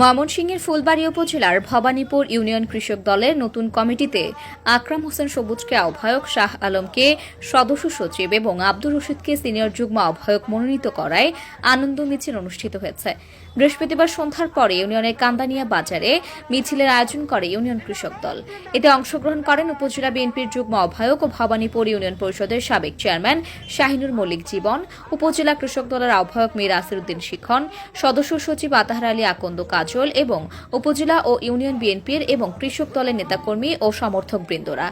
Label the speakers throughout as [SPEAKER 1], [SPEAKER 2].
[SPEAKER 1] ময়মনসিংহের ফুলবাড়ি উপজেলার ভবানীপুর ইউনিয়ন কৃষক দলের নতুন কমিটিতে আকরাম হোসেন সবুজকে আহ্বায়ক শাহ আলমকে সদস্য সচিব এবং আব্দুর রশিদকে সিনিয়র যুগ্ম আহ্বায়ক মনোনীত করায় আনন্দ মিছিল অনুষ্ঠিত হয়েছে। বৃহস্পতিবার সন্ধ্যার পরে ইউনিয়নের কান্দানিয়া বাজারে মিছিলের আয়োজন করে ইউনিয়ন কৃষক দল। এতে অংশগ্রহণ করেন উপজেলা বিএনপির যুগ্ম আহ্বায়ক ও ভবানীপুর ইউনিয়ন পরিষদের সাবেক চেয়ারম্যান শাহিনুর মল্লিক জীবন, উপজেলা কৃষক দলের আহ্বায়ক মীর আসিরুদ্দিন শিখন, সদস্য সচিব আতাহার আলী আকন্দ কাজল এবং উপজেলা ও ইউনিয়ন বিএনপির এবং কৃষক দলের নেতাকর্মী ও সমর্থক বৃন্দরা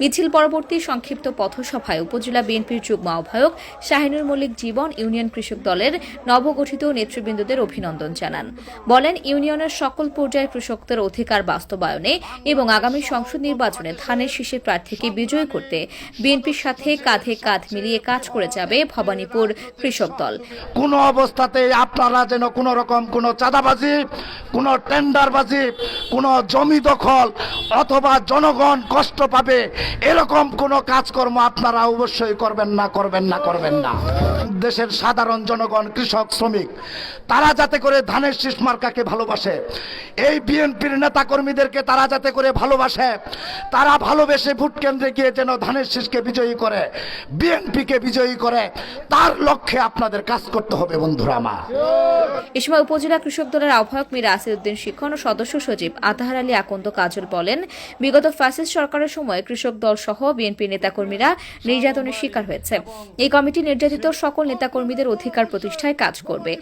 [SPEAKER 1] মিছিল পরবর্তী সংক্ষিপ্ত পথসভায় উপজেলা বিএনপির যুগ্ম আহ্বায়ক শাহিনুর মল্লিক জীবন ইউনিয়ন কৃষক দলের নবগঠিত নেতৃবৃন্দদের অভিনন্দন জানান। বলেন, ইউনিয়নের সকল পর্যায়ের কৃষকদের অধিকার বাস্তবায়নে এবং আগামী সংসদ নির্বাচনে ধানের শীষের প্রার্থীকে বিজয় করতে বিএনপির সাথে কাঁধে কাঁধ মিলিয়ে কাজ করে যাবে ভবানীপুর কৃষক দল।
[SPEAKER 2] কোনো অবস্থাতে আপনারা যেন কোনো রকম কোনো চাঁদাবাজি, কোনো টেন্ডারবাজি, কোনো জমি দখল অথবা জনগণ কষ্ট পাবে এরকম কোন কাজকর্ম আপনারা অবশ্যই করবেন না করবেন না করবেন না। দেশের সাধারণ জনগণ, কৃষক, শ্রমিক, তারা যাতে করে ধানের শীষ মার্কাকে ভালোবাসে, এই বিএনপির নেতাকর্মীদেরকে তারা যাতে করে ভালোবাসে, তারা ভালোবেসে ভোট কেন্দ্রে গিয়ে যেন ধানের শীষকে বিজয়ী করে, বিএনপিকে বিজয়ী করে, তার লক্ষ্যে আপনাদের কাজ করতে হবে, বন্ধুরা আমার।
[SPEAKER 1] এ সময় উপজেলা কৃষক দলের আহ্বায়ক মীর আসিরুদ্দিন শিক্ষণ ও সদস্য সচিব আতাহার আলী আকন্দ কাজল বলেন, বিগত ফ্যাসিস্ট সরকারের সময় কৃষক দল সহ বিএনপি নেতাকর্মীরা নির্যাতনের শিকার হয়েছে। এই কমিটি নির্যাতিত সকল নেতাকর্মীদের অধিকার প্রতিষ্ঠায় কাজ করবে।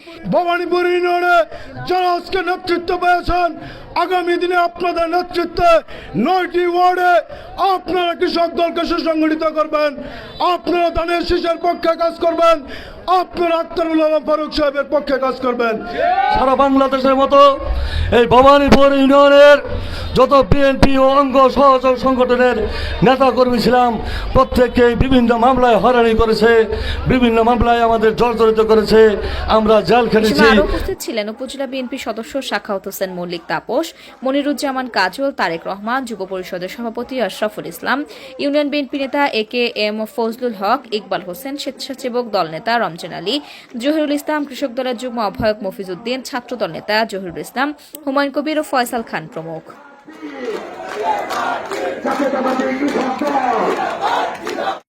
[SPEAKER 3] নেতৃত্ব পেয়েছেন, আগামী দিনে আপনাদের নেতৃত্বে নয়টি ওয়ার্ডে আপনারা কৃষক দলকে সুসংগঠিত করবেন, আপনারা ধানের শীষের পক্ষে কাজ করবেন আপনারা আক্তারুল আলম ফারুক সাহেবের পক্ষে কাজ করবেন।
[SPEAKER 4] সারা বাংলাদেশের মতো এই ভবানীপুর ইউনিয়নের যত বিএনপি ও অঙ্গ সহযোগ সংগঠনের নেতাকর্মী ছিলাম, প্রত্যেককে বিভিন্ন মামলায় হয়রানি করেছে, বিভিন্ন মামলায় আমাদের জর্জরিত করেছে, আমরা জেল
[SPEAKER 1] এ
[SPEAKER 4] খেটেছি
[SPEAKER 1] উপস্থিত ছিলেন উপজেলা বিএনপি সদস্য শাখাউত হোসেন মল্লিক তাপস, মনিরুজ্জামান কাজল, তারেক রহমান, যুব পরিষদের সভাপতি আশরাফুল ইসলাম, ইউনিয়ন বিএনপি নেতা A K M Fazlul Haque, Iqbal Hossain, স্বেচ্ছাসেবক দল নেতা রমজান আলী, জহিরুল ইসলাম কৃষক দলের যুগ্ম আহ্বায়ক ছাত্র দল নেতা জহিরুল ইসলাম, হুমায়ুন কবির ও ফয়সাল খান প্রমুখ। জাতীয়তাবাদী হিন্দু সরকার